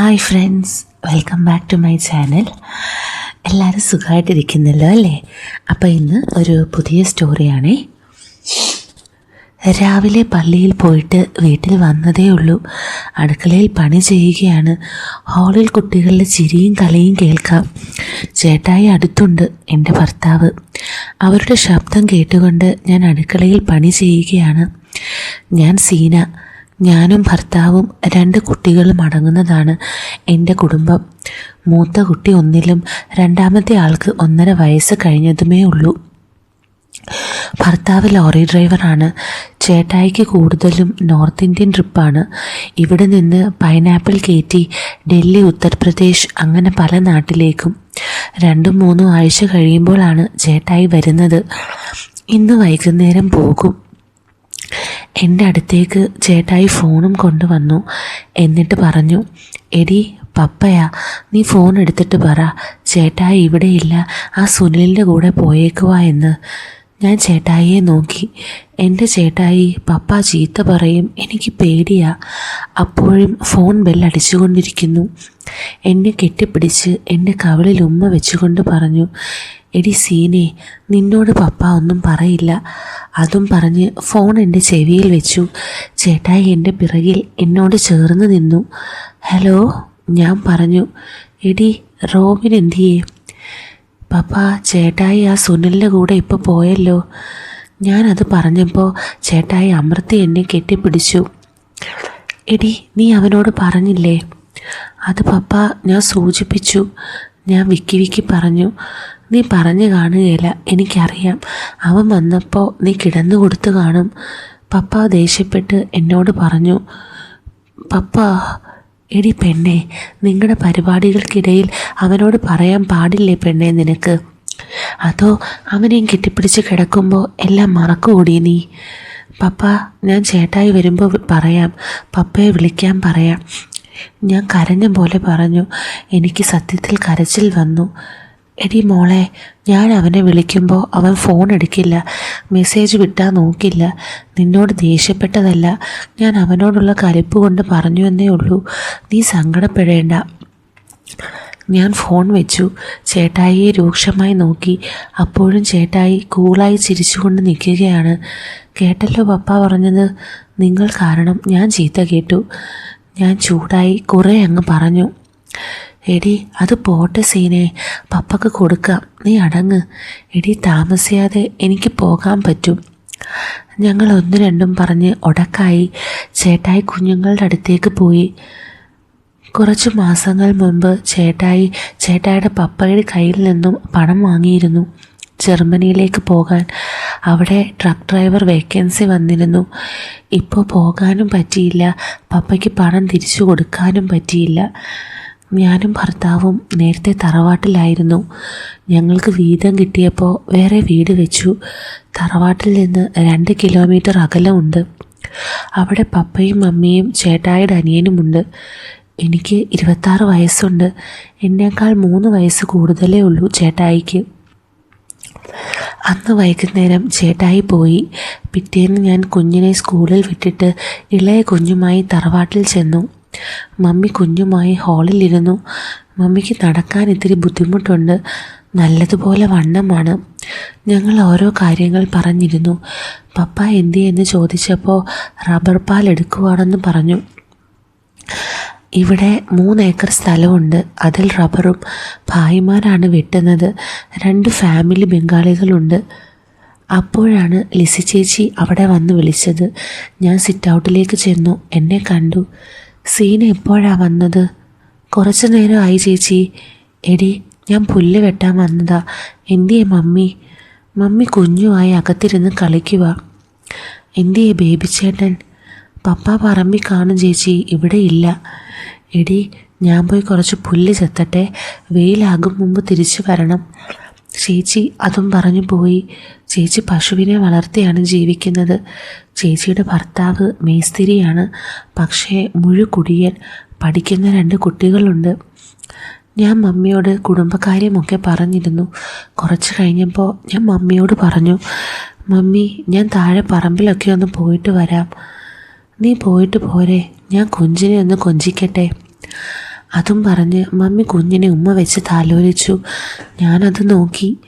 Hi friends welcome back to my channel എല്ലാവരും സുഖമായിട്ടിരിക്കുന്നല്ലോ അല്ലേ? അപ്പോൾ ഇന്ന് ഒരു പുതിയ സ്റ്റോറിയാണേ രാവിലെ പള്ളിയിൽ പോയിട്ട് വീട്ടിൽ വന്നതേ ഉള്ളൂ. അടുക്കളയിൽ പണി ചെയ്യുകയാണ്. ഹാളിൽ കുട്ടികളുടെ ചിരിയും കളിയും കേൾക്കാം. ചേട്ടായി അടുത്തുണ്ട് എന്റെ ഭർത്താവ്. അവരുടെ ശബ്ദം കേട്ടുകൊണ്ട് ഞാൻ അടുക്കളയിൽ പണി ചെയ്യുകയാണ്. ഞാൻ സീന. ഞാനും ഭർത്താവും രണ്ട് കുട്ടികളും അടങ്ങുന്നതാണ് എന്റെ കുടുംബം. മൂത്ത കുട്ടി ഒന്നിലും രണ്ടാമത്തെ ആൾക്ക് ഒന്നര വയസ്സ് കഴിഞ്ഞതുമേ ഉള്ളൂ. ഭർത്താവ് ലോറി ഡ്രൈവറാണ്. ചേട്ടായിക്ക് കൂടുതലും നോർത്ത് ഇന്ത്യൻ ട്രിപ്പാണ്. ഇവിടെ നിന്ന് പൈനാപ്പിൾ കയറ്റി ഡൽഹി ഉത്തർപ്രദേശ് അങ്ങനെ പല നാട്ടിലേക്കും. രണ്ടും മൂന്നും ആഴ്ച കഴിയുമ്പോഴാണ് ചേട്ടായി വരുന്നത്. ഇന്ന് വൈകുന്നേരം പോകും. എന്റെ അടുത്തേക്ക് ചേട്ടായി ഫോണും കൊണ്ടുവന്നു. എന്നിട്ട് പറഞ്ഞു എടി പപ്പയാ നീ ഫോൺ എടുത്തിട്ട് പറ. ചേട്ടായി ഇവിടെയില്ല. ആ സുനിലിന്റെ കൂടെ പോയേക്കുവാ എന്ന്. ഞാൻ ചേട്ടായിയെ നോക്കി. എന്റെ ചേട്ടായി പപ്പ ചീത്ത പറയും. എനിക്ക് പേടിയാ. അപ്പോഴും ഫോൺ ബെല്ലടിച്ചുകൊണ്ടിരിക്കുന്നു എന്നെ കെട്ടിപ്പിടിച്ച് എന്റെ കവളിൽ ഉമ്മ വെച്ചുകൊണ്ട് പറഞ്ഞു എടി സീനെ നിന്നോട് പപ്പ ഒന്നും പറയില്ല. അതും പറഞ്ഞ് ഫോൺ എന്റെ ചെവിയിൽ വെച്ചു. ചേട്ടായി എന്റെ പിറകിൽ എന്നോട് ചേർന്ന് നിന്നു. ഹലോ? ഞാൻ പറഞ്ഞു എടി റോബിൻ എന്തിയേ? പപ്പ ചേട്ടായി ആ സുനിലിന്റെ കൂടെ ഇപ്പോൾ പോയല്ലോ. ഞാനത് പറഞ്ഞപ്പോൾ ചേട്ടായി അമൃത്തി എന്നെ കെട്ടിപ്പിടിച്ചു. എടി നീ അവനോട് പറഞ്ഞില്ലേ? അത് പപ്പ ഞാൻ സൂചിപ്പിച്ചു. ഞാൻ വിക്കി വിക്കി പറഞ്ഞു. നീ പറഞ്ഞു കാണുകയില്ല എനിക്കറിയാം. അവൻ വന്നപ്പോൾ നീ കിടന്നു കൊടുത്തു കാണും. പപ്പ ദേഷ്യപ്പെട്ട് എന്നോട് പറഞ്ഞു പപ്പ എടി പെണ്ണെ നിങ്ങളുടെ പരിപാടികൾക്കിടയിൽ അവനോട് പറയാൻ പാടില്ലേ പെണ്ണെ നിനക്ക്? അതോ അവനെയും കെട്ടിപ്പിടിച്ച് കിടക്കുമ്പോൾ എല്ലാം മറക്കുകൂടി നീ? പപ്പ ഞാൻ ചേട്ടായി വരുമ്പോൾ പറയാം പപ്പയെ വിളിക്കാൻ പറയാം. ഞാൻ കരഞ്ഞ പോലെ പറഞ്ഞു എനിക്ക് സത്യത്തിൽ കരച്ചിൽ വന്നു. എടി മോളെ ഞാൻ അവനെ വിളിക്കുമ്പോൾ അവൻ ഫോൺ എടുക്കില്ല മെസ്സേജ് വിട്ടാൽ നോക്കില്ല. നിന്നോട് ദേഷ്യപ്പെട്ടതല്ല ഞാൻ അവനോടുള്ള കലിപ്പ് കൊണ്ട് പറഞ്ഞു എന്നേ ഉള്ളൂ. നീ സങ്കടപ്പെടേണ്ട. ഞാൻ ഫോൺ വെച്ചു. ചേട്ടായിയെ രൂക്ഷമായി നോക്കി. അപ്പോഴും ചേട്ടായി കൂളായി ചിരിച്ചുകൊണ്ട് നിൽക്കുകയാണ്. കേട്ടല്ലോ പപ്പ പറഞ്ഞത്? നിങ്ങൾ കാരണം ഞാൻ ചീത്ത കേട്ടു. ഞാൻ ചൂടായി കുറേ അങ്ങ് പറഞ്ഞു. എടി അത് പോട്ടെ സീനെ. പപ്പക്ക് കൊടുക്കാം. നീ അടങ്ങ്. എടി താമസിയാതെ എനിക്ക് പോകാൻ പറ്റും. ഞങ്ങൾ ഒന്ന് രണ്ടും പറഞ്ഞ് ഉടക്കായി ചേട്ടായി കുഞ്ഞുങ്ങളുടെ അടുത്തേക്ക് പോയി. കുറച്ച് മാസങ്ങൾ മുൻപ് ചേട്ടായി ചേട്ടായുടെ പപ്പയുടെ കയ്യിൽ നിന്നും പണം വാങ്ങിയിരുന്നു. ജർമ്മനിയിലേക്ക് പോകാൻ. അവിടെ ട്രക്ക് ഡ്രൈവർ വേക്കൻസി വന്നിരുന്നു. ഇപ്പോൾ പോകാനും പറ്റിയില്ല. പപ്പയ്ക്ക് പണം തിരിച്ചു കൊടുക്കാനും പറ്റിയില്ല. ഞാനും ഭർത്താവും നേരത്തെ തറവാട്ടിലായിരുന്നു. ഞങ്ങൾക്ക് വീതം കിട്ടിയപ്പോൾ വേറെ വീട് വെച്ചു. തറവാട്ടിൽ നിന്ന് രണ്ട് കിലോമീറ്റർ അകലമുണ്ട്. അവിടെ പപ്പയും മമ്മിയും ചേട്ടായുടെ അനിയനുമുണ്ട് എനിക്ക് ഇരുപത്താറ് വയസ്സുണ്ട്. എന്നേക്കാൾ മൂന്ന് വയസ്സ് കൂടുതലേ ഉള്ളൂ ചേട്ടായിക്ക്. അന്ന് വൈകുന്നേരം ചേട്ടായി പോയി. പിറ്റേന്ന് ഞാൻ കുഞ്ഞിനെ സ്കൂളിൽ വിട്ടിട്ട് ഇളയ കുഞ്ഞുമായി തറവാട്ടിൽ ചെന്നു. മമ്മി കുഞ്ഞുമായി ഹാളിലിരുന്നു. മമ്മിക്ക് നടക്കാൻ ഇത്തിരി ബുദ്ധിമുട്ടുണ്ട്. നല്ലതുപോലെ വണ്ണമാണ്. ഞങ്ങൾ ഓരോ കാര്യങ്ങൾ പറഞ്ഞിരുന്നു. പപ്പ എന്തി എന്ന് ചോദിച്ചപ്പോൾ റബ്ബർ പാൽ എടുക്കുവാണെന്ന് പറഞ്ഞു. ഇവിടെ മൂന്ന് ഏക്കർ സ്ഥലമുണ്ട്. അതിൽ റബ്ബറും ഭായിമാരാണ് വെട്ടുന്നത്. രണ്ട് ഫാമിലി ബംഗാളികളുണ്ട്. അപ്പോഴാണ് ലിസി ചേച്ചി അവിടെ വന്ന് വിളിച്ചത്. ഞാൻ സിറ്റ് ഔട്ടിലേക്ക് ചെന്നു. എന്നെ കണ്ടു. സീന എപ്പോഴാ വന്നത്? കുറച്ചു നേരമായി ചേച്ചി. എടി ഞാൻ പുല്ല് വെട്ടാൻ വന്നതാ. എന്തിയെ മമ്മി? മമ്മി കുഞ്ഞുമായി അകത്തിരുന്ന് കളിക്കുക എന്തിയെ ബേബി ചേട്ടൻ പപ്പ പറമ്പി കാണും ചേച്ചി ഇവിടെ ഇല്ല. എടി ഞാൻ പോയി കുറച്ച് പുല്ല് ചെത്തട്ടെ. വെയിലാകും മുമ്പ് തിരിച്ചു വരണം. ചേച്ചി അതും പറഞ്ഞു പോയി. ചേച്ചി പശുവിനെ വളർത്തിയാണ് ജീവിക്കുന്നത്. ചേച്ചിയുടെ ഭർത്താവ് മേസ്തിരിയാണ്. പക്ഷേ മുഴുകുടിയൻ പഠിക്കുന്ന രണ്ട് കുട്ടികളുണ്ട്. ഞാൻ മമ്മിയോട് കുടുംബകാര്യമൊക്കെ പറഞ്ഞിരുന്നു. കുറച്ച് കഴിഞ്ഞപ്പോൾ ഞാൻ മമ്മിയോട് പറഞ്ഞു മമ്മി ഞാൻ താഴെ പറമ്പിലൊക്കെ ഒന്ന് പോയിട്ട് വരാം. നീ പോയിട്ട് പോരെ. ഞാൻ കുഞ്ചിനെ ഒന്ന് കൊഞ്ചിക്കട്ടെ. അതും പറഞ്ഞ് മമ്മി കുഞ്ഞിനെ ഉമ്മ വെച്ച് താലോലിച്ചു. ഞാനത് നോക്കി.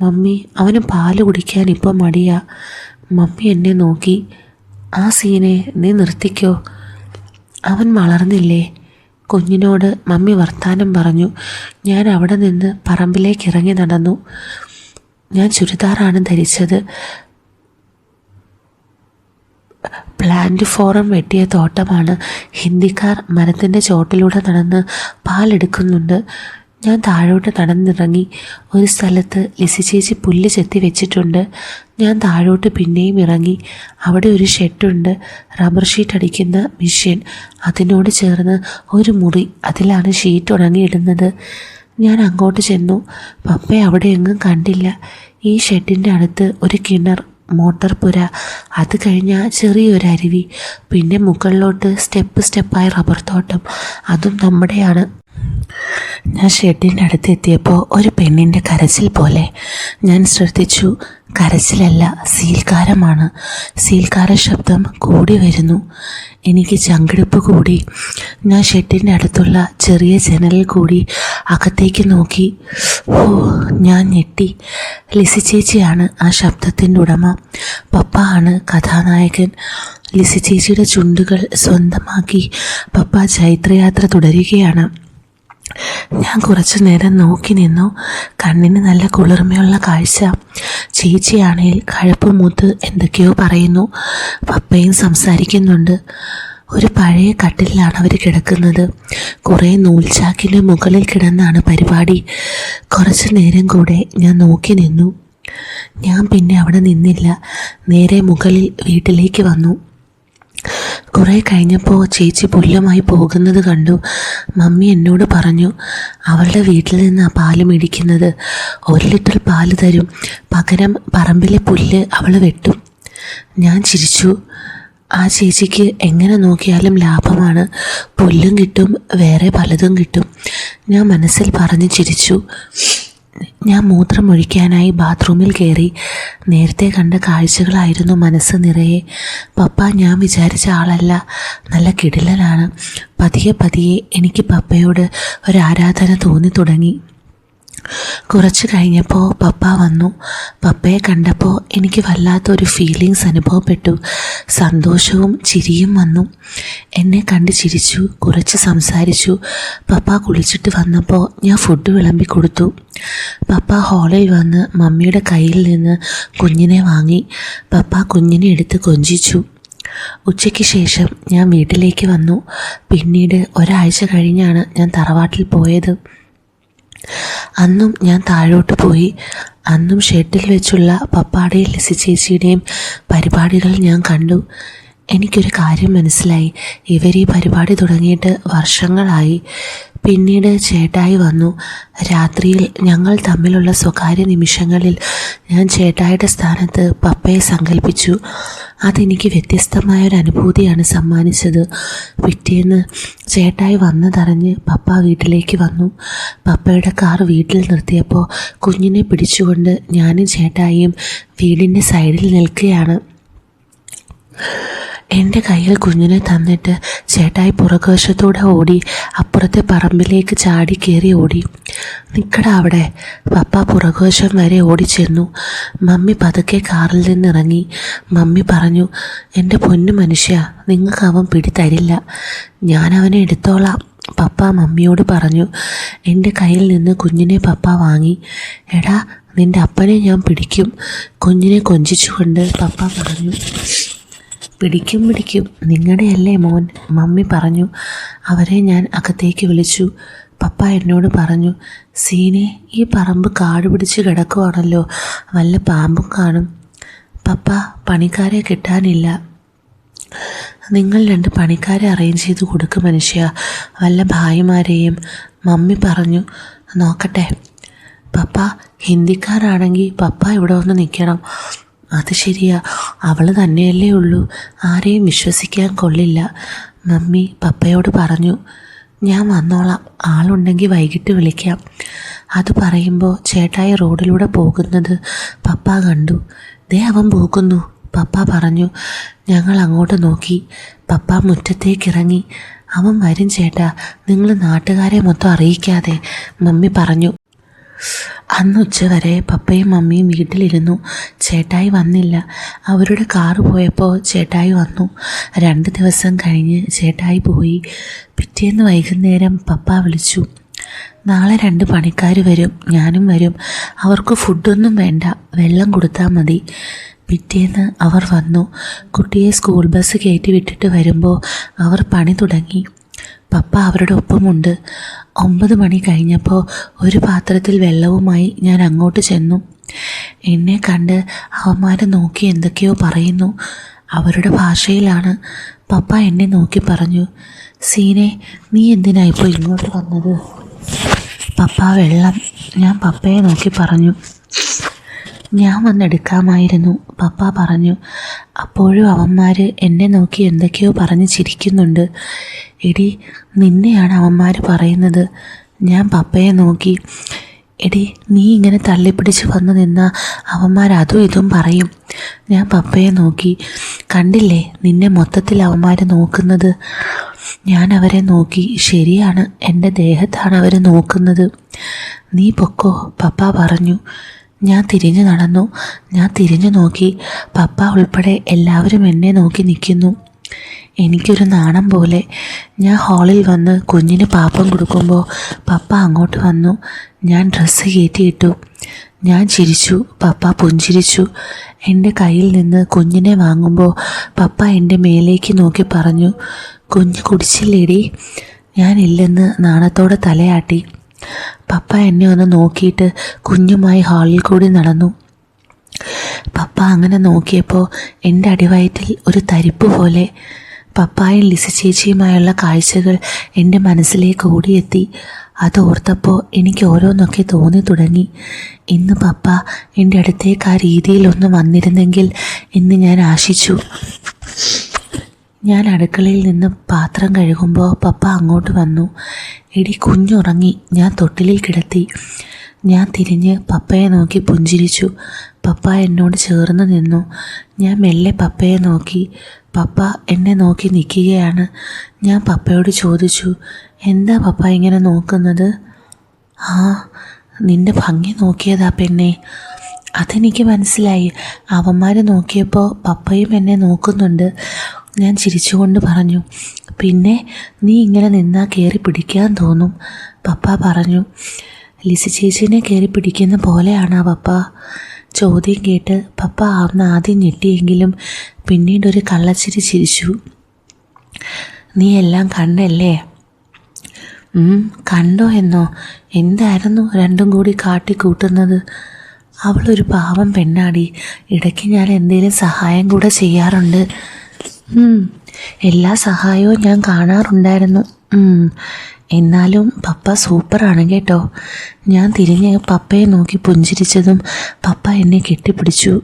മമ്മി അവന് പാൽ കുടിക്കാൻ ഇപ്പം മടിയാ. മമ്മി എന്നെ നോക്കി. ആ സീനെ നീ നിർത്തിക്കോ. അവൻ വളർന്നില്ലേ. കുഞ്ഞിനോട് മമ്മി വർത്താനം പറഞ്ഞു. ഞാൻ അവിടെ നിന്ന് പറമ്പിലേക്ക് ഇറങ്ങി നടന്നു. ഞാൻ ചുരിദാറാണ് ധരിച്ചത്. പ്ലാന്റ് ഫോറം വെട്ടിയ തോട്ടമാണ്. ഹിന്ദിക്കാർ മരത്തിന്റെ ചോട്ടിലൂടെ നടന്ന് പാലെടുക്കുന്നുണ്ട്. ഞാൻ താഴോട്ട് നടന്നിറങ്ങി. ഒരു സ്ഥലത്ത് ലിസി ചേച്ചി പുല്ല് ചെത്തി വെച്ചിട്ടുണ്ട്. ഞാൻ താഴോട്ട് പിന്നെയും ഇറങ്ങി. അവിടെ ഒരു ഷെഡുണ്ട്. റബ്ബർ ഷീറ്റ് അടിക്കുന്ന മെഷീൻ അതിനോട് ചേർന്ന് ഒരു മുറി. അതിലാണ് ഷീറ്റ് ഉണങ്ങിയിടുന്നത്. ഞാൻ അങ്ങോട്ട് ചെന്നു. പപ്പയെ അവിടെ എങ്ങും കണ്ടില്ല. ഈ ഷെഡിന്റെ അടുത്ത് ഒരു കിണർ. മോട്ടോർ പുര അത് കഴിഞ്ഞാൽ ചെറിയൊരു അരുവി. പിന്നെ മുകളിലോട്ട് സ്റ്റെപ്പ് സ്റ്റെപ്പായി റബ്ബർ തോട്ടം. അതും നമ്മുടെയാണ്. ഞാൻ ഷെഡിന്റെ അടുത്ത് എത്തിയപ്പോൾ ഒരു പെണ്ണിന്റെ കരച്ചിൽ പോലെ. ഞാൻ ശ്രദ്ധിച്ചു. കരച്ചിലല്ല സീൽക്കാരമാണ്. സീൽക്കാര ശബ്ദം കൂടി വരുന്നു. എനിക്ക് ചങ്കിടിപ്പ് കൂടി. ഞാൻ ഷെഡിന്റെ അടുത്തുള്ള ചെറിയ ജനലിൽ കൂടി അകത്തേക്ക് നോക്കി. ഓ ഞാൻ ഞെട്ടി. ലിസി ചേച്ചിയാണ് ആ ശബ്ദത്തിന്റെ ഉടമ. പപ്പ ആണ് കഥാനായകൻ. ലിസി ചേച്ചിയുടെ ചുണ്ടുകൾ സ്വന്തമാക്കി പപ്പ ചൈത്രയാത്ര തുടരുകയാണ്. ഞാൻ കുറച്ചു നേരം നോക്കി നിന്നു. കണ്ണിന് നല്ല കുളിർമയുള്ള കാഴ്ച. ചേച്ചിയാണെങ്കിൽ കഴപ്പ് മൂത്ത് എന്തൊക്കെയോ പറയുന്നു. പപ്പയും സംസാരിക്കുന്നുണ്ട്. ഒരു പഴയ കട്ടിലാണ് അവർ കിടക്കുന്നത്. കുറേ നൂൽച്ചാക്കിന്റെ മുകളിൽ കിടന്നാണ് പരിപാടി. കുറച്ചു നേരം കൂടെ ഞാൻ നോക്കി നിന്നു. ഞാൻ പിന്നെ അവിടെ നിന്നില്ല. നേരെ മുകളിൽ വീട്ടിലേക്ക് വന്നു. കുറേ കഴിഞ്ഞപ്പോൾ ചേച്ചി പുല്ലുമായി പോകുന്നത് കണ്ടു. മമ്മി എന്നോട് പറഞ്ഞു അവളുടെ വീട്ടിൽ നിന്ന് ആ പാൽ മേടിക്കുന്നത്. ഒരു ലിറ്റർ പാൽ തരും. പകരം പറമ്പിലെ പുല്ല് അവൾ വെട്ടും. ഞാൻ ചിരിച്ചു. ആ ചേച്ചിക്ക് എങ്ങനെ നോക്കിയാലും ലാഭമാണ്. പുല്ലും കിട്ടും വേറെ പലതും കിട്ടും. ഞാൻ മനസ്സിൽ പറഞ്ഞ് ചിരിച്ചു. ഞാൻ മൂത്രമൊഴിക്കാനായി ബാത്റൂമിൽ കയറി നേരത്തെ കണ്ട കാഴ്ചകളായിരുന്നു മനസ്സ് നിറയെ. പപ്പ ഞാൻ വിചാരിച്ച ആളല്ല. നല്ല കിടിലനാണ്. പതിയെ പതിയെ എനിക്ക് പപ്പയോട് ഒരു ആരാധന തോന്നി തുടങ്ങി കുറച്ച് കഴിഞ്ഞപ്പോൾ പപ്പ വന്നു. പപ്പയെ കണ്ടപ്പോൾ എനിക്ക് വല്ലാത്തൊരു ഫീലിങ്സ് അനുഭവപ്പെട്ടു. സന്തോഷവും ചിരിയും വന്നു. എന്നെ കണ്ട് ചിരിച്ചു കുറച്ച് സംസാരിച്ചു. പപ്പ കുളിച്ചിട്ട് വന്നപ്പോൾ ഞാൻ ഫുഡ് വിളമ്പി കൊടുത്തു. പപ്പ ഹാളിൽ വന്ന് മമ്മിയുടെ കയ്യിൽ നിന്ന് കുഞ്ഞിനെ വാങ്ങി. പപ്പ കുഞ്ഞിനെ എടുത്ത് കൊഞ്ചിച്ചു. ഉച്ചയ്ക്ക് ശേഷം ഞാൻ വീട്ടിലേക്ക് വന്നു. പിന്നീട് ഒരാഴ്ച കഴിഞ്ഞാണ് ഞാൻ തറവാട്ടിൽ പോയത്. അന്നും ഞാൻ താഴോട്ട് പോയി. അന്നും ഷെഡിൽ വെച്ചുള്ള പപ്പാടയിൽ ലിസി ചേച്ചിയുടെയും പരിപാടികൾ ഞാൻ കണ്ടു. എനിക്കൊരു കാര്യം മനസ്സിലായി. ഇവർ ഈ പരിപാടി തുടങ്ങിയിട്ട് വർഷങ്ങളായി. പിന്നീട് ചേട്ടായി വന്നു. രാത്രിയിൽ ഞങ്ങൾ തമ്മിലുള്ള സ്വകാര്യ നിമിഷങ്ങളിൽ ഞാൻ ചേട്ടായിയുടെ സ്ഥാനത്ത് പപ്പയെ സങ്കല്പിച്ചു അതെനിക്ക് വ്യത്യസ്തമായ ഒരു അനുഭൂതിയാണ് സമ്മാനിച്ചത്. പിറ്റേന്ന് ചേട്ടായി വന്നതറിഞ്ഞ് പപ്പ വീട്ടിലേക്ക് വന്നു. പപ്പയുടെ കാർ വീട്ടിൽ നിർത്തിയപ്പോൾ കുഞ്ഞിനെ പിടിച്ചുകൊണ്ട് ഞാനും ചേട്ടായിയും വീടിന്റെ സൈഡിൽ നിൽക്കുകയാണ്. എന്റെ കയ്യിൽ കുഞ്ഞിനെ തന്നിട്ട് ചേട്ടായി പുറകുവശത്തൂടെ ഓടി അപ്പുറത്തെ പറമ്പിലേക്ക് ചാടി കയറി ഓടി. നിക്കട അവിടെ. പപ്പ പുറകുവശം വരെ ഓടിച്ചെന്നു. മമ്മി പതുക്കെ കാറിൽ നിന്നിറങ്ങി. മമ്മി പറഞ്ഞു എന്റെ പൊന്നു മനുഷ്യ നിങ്ങൾക്ക് അവൻ പിടി തരില്ല. ഞാൻ അവനെ എടുത്തോളാം. പപ്പ മമ്മിയോട് പറഞ്ഞു എന്റെ കയ്യിൽ നിന്ന് കുഞ്ഞിനെ പപ്പ വാങ്ങി. എടാ നിന്റെ അപ്പനെ ഞാൻ പിടിക്കും. കുഞ്ഞിനെ കൊഞ്ചിച്ചുകൊണ്ട് പപ്പ പറഞ്ഞു പിടിക്കും പിടിക്കും. നിങ്ങളുടെയല്ലേ മോൻ? മമ്മി പറഞ്ഞു. അവരെ ഞാൻ അകത്തേക്ക് വിളിച്ചു. പപ്പ എന്നോട് പറഞ്ഞു സീനെ ഈ പറമ്പ് കാട് പിടിച്ച് കിടക്കുവാണല്ലോ. വല്ല പാമ്പും കാണും. പപ്പ പണിക്കാരെ കിട്ടാനില്ല. നിങ്ങൾ രണ്ട് പണിക്കാരെ അറേഞ്ച് ചെയ്ത് കൊടുക്കും മനുഷ്യ. വല്ല ഭായിമാരെയും. മമ്മി പറഞ്ഞു നോക്കട്ടെ. പപ്പ ഹിന്ദിക്കാരാണെങ്കിൽ പപ്പ ഇവിടെ വന്ന് നിൽക്കണം. അത് ശരിയാ. അവൾ തന്നെയല്ലേ ഉള്ളൂ. ആരെയും വിശ്വസിക്കാൻ കൊള്ളില്ല. മമ്മി പപ്പയോട് പറഞ്ഞു ഞാൻ വന്നോളാം. ആളുണ്ടെങ്കിൽ വൈകിട്ട് വിളിക്കാം. അത് പറയുമ്പോൾ ചേട്ടായി റോഡിലൂടെ പോകുന്നത് പപ്പ കണ്ടു. ദേ അവൻ പോകുന്നു. പപ്പ പറഞ്ഞു ഞങ്ങൾ അങ്ങോട്ട് നോക്കി. പപ്പ മുറ്റത്തേക്ക് ഇറങ്ങി. അവൻ വരും ചേട്ടാ. നിങ്ങൾ നാട്ടുകാരെ മൊത്തം അറിയിക്കാതെ. മമ്മി പറഞ്ഞു അന്ന് ഉച്ചവരെ പപ്പയും മമ്മിയും വീട്ടിലിരുന്നു. ചേട്ടായി വന്നില്ല. അവരുടെ കാറ് പോയപ്പോൾ ചേട്ടായി വന്നു. രണ്ട് ദിവസം കഴിഞ്ഞ് ചേട്ടായി പോയി. പിറ്റേന്ന് വൈകുന്നേരം പപ്പ വിളിച്ചു. നാളെ രണ്ട് പണിക്കാർ വരും. ഞാനും വരും. അവർക്ക് ഫുഡൊന്നും വേണ്ട. വെള്ളം കൊടുത്താൽ മതി. പിറ്റേന്ന് അവർ വന്നു. കുട്ടിയെ സ്കൂൾ ബസ് കയറ്റി വിട്ടിട്ട് വരുമ്പോൾ അവർ പണി തുടങ്ങി. പപ്പ അവരുടെ ഒപ്പമുണ്ട്. ഒമ്പത് മണി കഴിഞ്ഞപ്പോൾ ഒരു പാത്രത്തിൽ വെള്ളവുമായി ഞാൻ അങ്ങോട്ട് ചെന്നു. എന്നെ കണ്ട് അവന്മാരെ നോക്കി എന്തൊക്കെയോ പറയുന്നു. അവരുടെ ഭാഷയിലാണ്. പപ്പ എന്നെ നോക്കി പറഞ്ഞു സീനെ നീ എന്തിനാ ഇപ്പോൾ ഇങ്ങോട്ട് വന്നത്? പപ്പ വെള്ളം ഞാൻ പപ്പയെ നോക്കി പറഞ്ഞു. ഞാൻ വന്നെടുക്കാമായിരുന്നു പപ്പ പറഞ്ഞു. അപ്പോഴും അവന്മാർ എന്നെ നോക്കി എന്തൊക്കെയോ പറഞ്ഞ് ചിരിക്കുന്നുണ്ട്. എടി നിന്നെയാണ് അവന്മാർ പറയുന്നത്. ഞാൻ പപ്പയെ നോക്കി. എടി നീ ഇങ്ങനെ തള്ളിപ്പിടിച്ച് വന്ന് നിന്നാൽ അവന്മാർ അതും ഇതും പറയും. ഞാൻ പപ്പയെ നോക്കി. കണ്ടില്ലേ നിന്നെ മൊത്തത്തിൽ അവന്മാർ നോക്കുന്നത്? ഞാൻ അവരെ നോക്കി. ശരിയാണ് എന്റെ ദേഹത്താണ് അവർ നോക്കുന്നത്. നീ പൊക്കോ പപ്പ പറഞ്ഞു. ഞാൻ തിരിഞ്ഞു നടന്നു. ഞാൻ തിരിഞ്ഞു നോക്കി. പപ്പ ഉൾപ്പെടെ എല്ലാവരും എന്നെ നോക്കി നിൽക്കുന്നു. എനിക്കൊരു നാണം പോലെ. ഞാൻ ഹാളിൽ വന്ന് കുഞ്ഞിന് പാപ്പം കൊടുക്കുമ്പോൾ പപ്പ അങ്ങോട്ട് വന്നു. ഞാൻ ഡ്രസ്സ് കയറ്റിയിട്ടു. ഞാൻ ചിരിച്ചു. പപ്പ പുഞ്ചിരിച്ചു. എന്റെ കയ്യിൽ നിന്ന് കുഞ്ഞിനെ വാങ്ങുമ്പോൾ പപ്പ എന്റെ മേലേക്ക് നോക്കി പറഞ്ഞു കുഞ്ഞ് കുടിച്ചില്ലേടി? ഞാനില്ലെന്ന് നാണത്തോടെ തലയാട്ടി. പപ്പ എന്നെ ഒന്ന് നോക്കിയിട്ട് കുഞ്ഞുമായി ഹാളിൽ കൂടി നടന്നു. പപ്പ അങ്ങനെ നോക്കിയപ്പോൾ എന്റെ അടിവയറ്റിൽ ഒരു തരിപ്പ് പോലെ പപ്പായും ലിസി ചേച്ചിയുമായുള്ള കാഴ്ചകൾ എന്റെ മനസ്സിലേക്ക് ഓടിയെത്തി. അത് ഓർത്തപ്പോൾ എനിക്ക് ഓരോന്നൊക്കെ തോന്നി തുടങ്ങി. ഇന്ന് പപ്പ എന്റെ അടുത്തേക്ക് ആ രീതിയിലൊന്ന് വന്നിരുന്നെങ്കിൽ എന്ന് ഞാൻ ആശിച്ചു. ഞാൻ അടുക്കളയിൽ നിന്ന് പാത്രം കഴുകുമ്പോൾ പപ്പ അങ്ങോട്ട് വന്നു. എടി കുഞ്ഞുറങ്ങി ഞാൻ തൊട്ടിലിൽ കിടത്തി. ഞാൻ തിരിഞ്ഞ് പപ്പയെ നോക്കി പുഞ്ചിരിച്ചു. പപ്പ എന്നോട് ചേർന്ന് നിന്നു. ഞാൻ മെല്ലെ പപ്പയെ നോക്കി. പപ്പ എന്നെ നോക്കി നിൽക്കുകയാണ് ഞാൻ പപ്പയോട് ചോദിച്ചു എന്താ പപ്പ ഇങ്ങനെ നോക്കുന്നത്? ആ നിന്റെ ഭംഗി നോക്കിയതാ പെണ്ണെ. അതെനിക്ക് മനസ്സിലായി. അവന്മാർ നോക്കിയപ്പോൾ പപ്പയും എന്നെ നോക്കുന്നുണ്ട്. ഞാൻ ചിരിച്ചുകൊണ്ട് പറഞ്ഞു പിന്നെ നീ ഇങ്ങനെ നിന്നാൽ കയറി പിടിക്കാൻ തോന്നും. പപ്പ പറഞ്ഞു ലിസി ചേച്ചീനെ കയറി പിടിക്കുന്ന പോലെയാണ് ആ പപ്പ. ചോദ്യം കേട്ട് പപ്പ അന്ന് ആദ്യം ഞെട്ടിയെങ്കിലും പിന്നീട് ഒരു കള്ളച്ചിരി ചിരിച്ചു. നീ എല്ലാം കണ്ടല്ലേ? കണ്ടോ എന്നോ? എന്തായിരുന്നു രണ്ടും കൂടി കാട്ടിക്കൂട്ടുന്നത്? അവളൊരു പാവം പെണ്ണാടി. ഇടയ്ക്ക് ഞാൻ എന്തെങ്കിലും സഹായം കൂടെ ചെയ്യാറുണ്ട്. എല്ലാ സഹായവും ഞാൻ കാണാറുണ്ടായിരുന്നു. എന്നാലും പപ്പ സൂപ്പറാണ് കേട്ടോ. ഞാൻ തിരിഞ്ഞ് പപ്പയെ നോക്കി പുഞ്ചിരിച്ചതും പപ്പ എന്നെ കെട്ടിപ്പിടിച്ചു.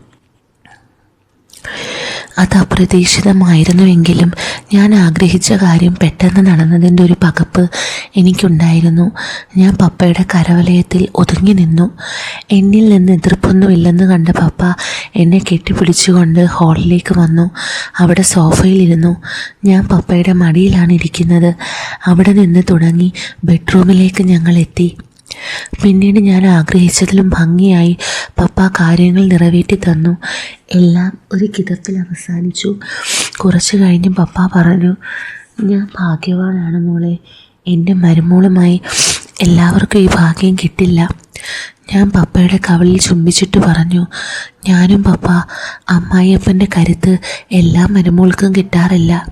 അത് അപ്രതീക്ഷിതമായിരുന്നുവെങ്കിലും ഞാൻ ആഗ്രഹിച്ച കാര്യം പെട്ടെന്ന് നടന്നതിന്റെ ഒരു പകപ്പ് എനിക്കുണ്ടായിരുന്നു. ഞാൻ പപ്പയുടെ കരവലയത്തിൽ ഒതുങ്ങി നിന്നു. എന്നിൽ നിന്ന് എതിർപ്പൊന്നുമില്ലെന്ന് കണ്ട പപ്പ എന്നെ കെട്ടിപ്പിടിച്ചുകൊണ്ട് ഹാളിലേക്ക് വന്നു. അവിടെ സോഫയിലിരുന്നു. ഞാൻ പപ്പയുടെ മടിയിലാണ് ഇരിക്കുന്നത്. അവിടെ നിന്ന് തുടങ്ങി ബെഡ്റൂമിലേക്ക് ഞങ്ങൾ എത്തി. പിന്നീട് ഞാൻ ആഗ്രഹിച്ചതിലും ഭംഗിയായി പപ്പ കാര്യങ്ങൾ നിറവേറ്റി തന്നു. എല്ലാം ഒരു കിതപ്പിൽ അവസാനിച്ചു. കുറച്ച് കഴിഞ്ഞ് പപ്പ പറഞ്ഞു ഞാൻ ഭാഗ്യവാനാണ് മോളെ. എന്റെ മരുമോളുമായി എല്ലാവർക്കും ഈ ഭാഗ്യം കിട്ടില്ല. ഞാൻ പപ്പയുടെ കവളിൽ ചുംബിച്ചിട്ട് പറഞ്ഞു ഞാനും പപ്പ അമ്മായിയപ്പന്റെ കരുത്ത് എല്ലാ മരുമോൾക്കും കിട്ടാറില്ല.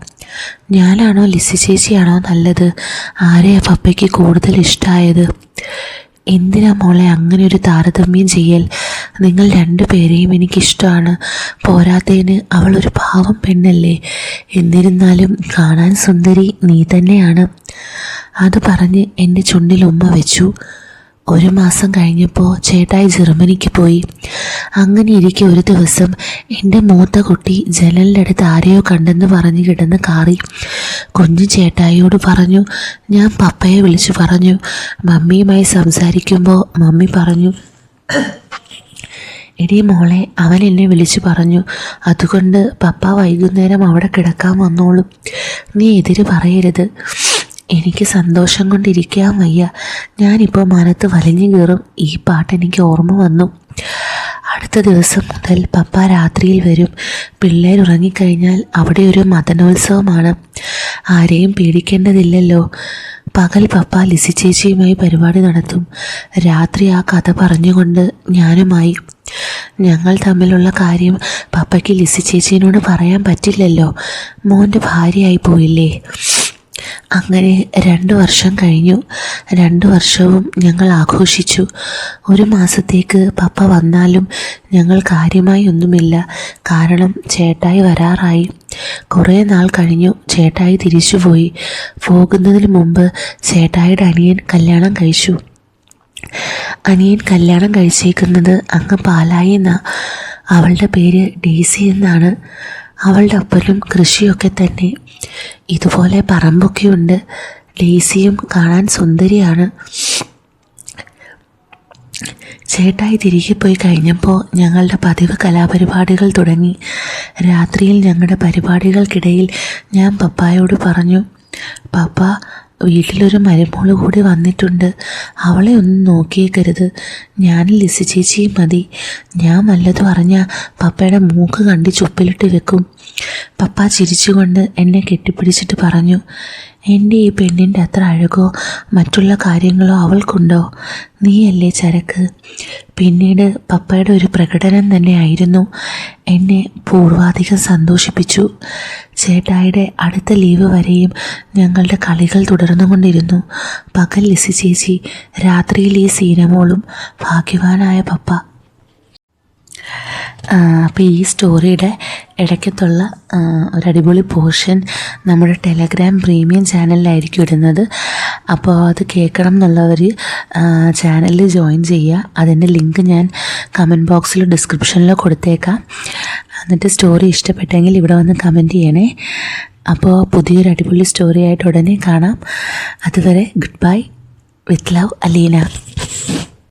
ഞാനാണോ ലിസി ചേച്ചിയാണോ നല്ലത്? ആരെയാ പപ്പയ്ക്ക് കൂടുതൽ ഇഷ്ടമായത് എന്തിനാ മോളെ അങ്ങനെ ഒരു താരതമ്യം ചെയ്യൽ? നിങ്ങൾ രണ്ടു പേരെയും എനിക്കിഷ്ടമാണ്. പോരാത്തതിന് ഒരു പാവം പെണ്ണല്ലേ? എന്നിരുന്നാലും കാണാൻ സുന്ദരി നീ തന്നെയാണ്. അത് പറഞ്ഞ് എന്റെ ചുണ്ടിൽ ഉമ്മ വെച്ചു. ഒരു മാസം കഴിഞ്ഞപ്പോൾ ചേട്ടായി ജർമ്മനിക്ക് പോയി. അങ്ങനെ ഇരിക്കെ ഒരു ദിവസം എന്റെ മൂത്ത കുട്ടി ജനലിനടുത്ത് ആരെയോ കണ്ടെന്ന് പറഞ്ഞ് കിടന്ന് കാറി. കുഞ്ഞു ചേട്ടായിയോട് പറഞ്ഞു ഞാൻ പപ്പയെ വിളിച്ചു പറഞ്ഞു. മമ്മിയുമായി സംസാരിക്കുമ്പോൾ മമ്മി പറഞ്ഞു എടി മോളെ അവൻ എന്നെ വിളിച്ചു പറഞ്ഞു. അതുകൊണ്ട് പപ്പ വൈകുന്നേരം അവിടെ കിടക്കാൻ വന്നോളും. നീ എതിര് പറയരുത്. എനിക്ക് സന്തോഷം കൊണ്ടിരിക്കാൻ വയ്യ ഞാനിപ്പോൾ മനത്ത് വലിഞ്ഞു കയറും. ഈ പാട്ട് എനിക്ക് ഓർമ്മ വന്നു. അടുത്ത ദിവസം മുതൽ പപ്പ രാത്രിയിൽ വരും. പിള്ളേർ ഉറങ്ങിക്കഴിഞ്ഞാൽ അവിടെ ഒരു മതനോത്സവമാണ്. ആരെയും പേടിക്കേണ്ടതില്ലല്ലോ. പകൽ പപ്പ ലിസി ചേച്ചിയുമായി പരിപാടി നടത്തും. രാത്രി ആ കഥ പറഞ്ഞുകൊണ്ട് ഞാനുമായി. ഞങ്ങൾ തമ്മിലുള്ള കാര്യം പപ്പയ്ക്ക് ലിസി ചേച്ചീനോട് പറയാൻ പറ്റില്ലല്ലോ. മോന്റെ ഭാര്യയായി പോയില്ലേ? അങ്ങനെ രണ്ട് വർഷം കഴിഞ്ഞു. രണ്ട് വർഷവും ഞങ്ങൾ ആഘോഷിച്ചു. ഒരു മാസത്തേക്ക് പപ്പ വന്നാലും ഞങ്ങൾ കാര്യമായി ഒന്നുമില്ല. കാരണം ചേട്ടായി വരാറായി. കുറേ നാൾ കഴിഞ്ഞു ചേട്ടായി തിരിച്ചുപോയി. പോകുന്നതിന് മുമ്പ് ചേട്ടായിയുടെ അനിയൻ കല്യാണം കഴിച്ചു. അനിയൻ കല്യാണം കഴിച്ചേക്കുന്നത് അങ്ങ് പാലായി എന്നാ അവളുടെ പേര് ഡേസി എന്നാണ്. അവളുടെ അപ്പനും കൃഷിയൊക്കെ തന്നെ. ഇതുപോലെ പറമ്പൊക്കെയുണ്ട് ലേസിയും കാണാൻ സുന്ദരിയാണ്. ചേട്ടായി തിരികെ പോയി കഴിഞ്ഞപ്പോൾ ഞങ്ങളുടെ പതിവ് കലാപരിപാടികൾ തുടങ്ങി. രാത്രിയിൽ ഞങ്ങളുടെ പരിപാടികൾക്കിടയിൽ ഞാൻ പപ്പായോട് പറഞ്ഞു പപ്പ വീട്ടിലൊരു മരുമോൾ കൂടി വന്നിട്ടുണ്ട്. അവളെ ഒന്ന് നോക്കിയേക്കരുത്. ഞാൻ ലിസി ചേച്ചിയും മതി. ഞാൻ വല്ലതും പറഞ്ഞാൽ പപ്പയുടെ മൂക്ക് കണ്ടി ചുപ്പിലിട്ട് വെക്കും. പപ്പ ചിരിച്ചുകൊണ്ട് എന്നെ കെട്ടിപ്പിടിച്ചിട്ട് പറഞ്ഞു എന്റെ ഈ പെണ്ണിന്റെ അത്ര അഴകോ മറ്റുള്ള കാര്യങ്ങളോ അവൾക്കുണ്ടോ? നീയല്ലേ ചരക്ക്? പിന്നീട് പപ്പയുടെ ഒരു പ്രകടനം തന്നെയായിരുന്നു എന്നെ പൂർവാധികം സന്തോഷിപ്പിച്ചു. ചേട്ടായുടെ അടുത്ത ലീവ് വരെയും ഞങ്ങളുടെ കളികൾ തുടർന്നുകൊണ്ടിരുന്നു. പകൽ ലിസി ചേച്ചി രാത്രിയിൽ ഈ സീനമോളും ഭാഗ്യവാനായ പപ്പ. അപ്പോൾ ഈ സ്റ്റോറിയുടെ ഇടയ്ക്കത്തുള്ള ഒരടിപൊളി പോർഷൻ നമ്മുടെ ടെലഗ്രാം പ്രീമിയം ചാനലിലായിരിക്കും ഇടുന്നത്. അപ്പോൾ അത് കേൾക്കണം എന്നുള്ളവർ ചാനലിൽ ജോയിൻ ചെയ്യുക അതിന്റെ ലിങ്ക് ഞാൻ കമന്റ് ബോക്സിൽ ഡിസ്ക്രിപ്ഷനിൽ കൊടുത്തേക്കാം. എന്നിട്ട് സ്റ്റോറി ഇഷ്ടപ്പെട്ടെങ്കിൽ ഇവിടെ വന്ന് കമന്റ് ചെയ്യണേ. അപ്പോൾ പുതിയൊരു അടിപൊളി സ്റ്റോറി ആയിട്ട് ഉടനെ കാണാം. അതുവരെ good bye. With love Aleena.